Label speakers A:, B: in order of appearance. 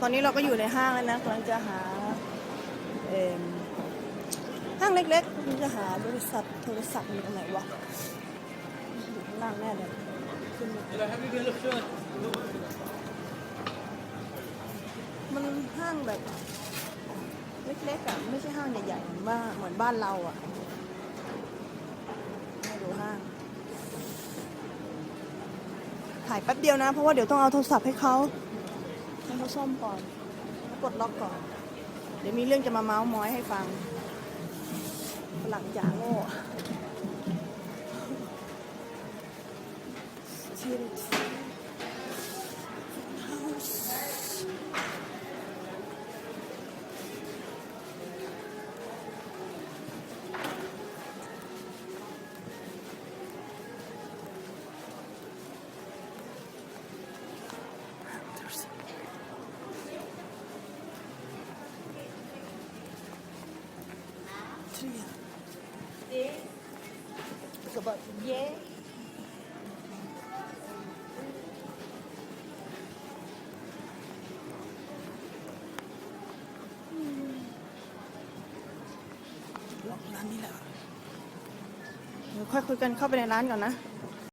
A: ตอนนี้เราก็อยู่ในห้างแล้วนะกำลังจะหาห้างเล็กๆกำลังจะหาบริษัทโทรศัพท์อยู่ตรงไหนวะอยู่ข้างล่างแน่เลยขึ้นมันห้างแบบ เล็กๆอะไม่ใช่ห้างใหญ่ๆเหมือนบ้านเหมือนบ้านเราอะไม่ดูห้างถ่ายแป๊บเดียวนะ เพราะว่าเดี๋ยวต้องเอาโทรศัพท์ให้เขา เขาซ่อมก่อนแล้วกดล็อกก่อน เดี๋ยวมีเรื่องจะมาเมาส์มอยให้ฟังฝรั่งจ๋าโง่ชีวิต It's about yeah. ลองร้านนี้แหละเดี๋ยวค่อยคุยกันเข้าไปในร้านก่อนนะ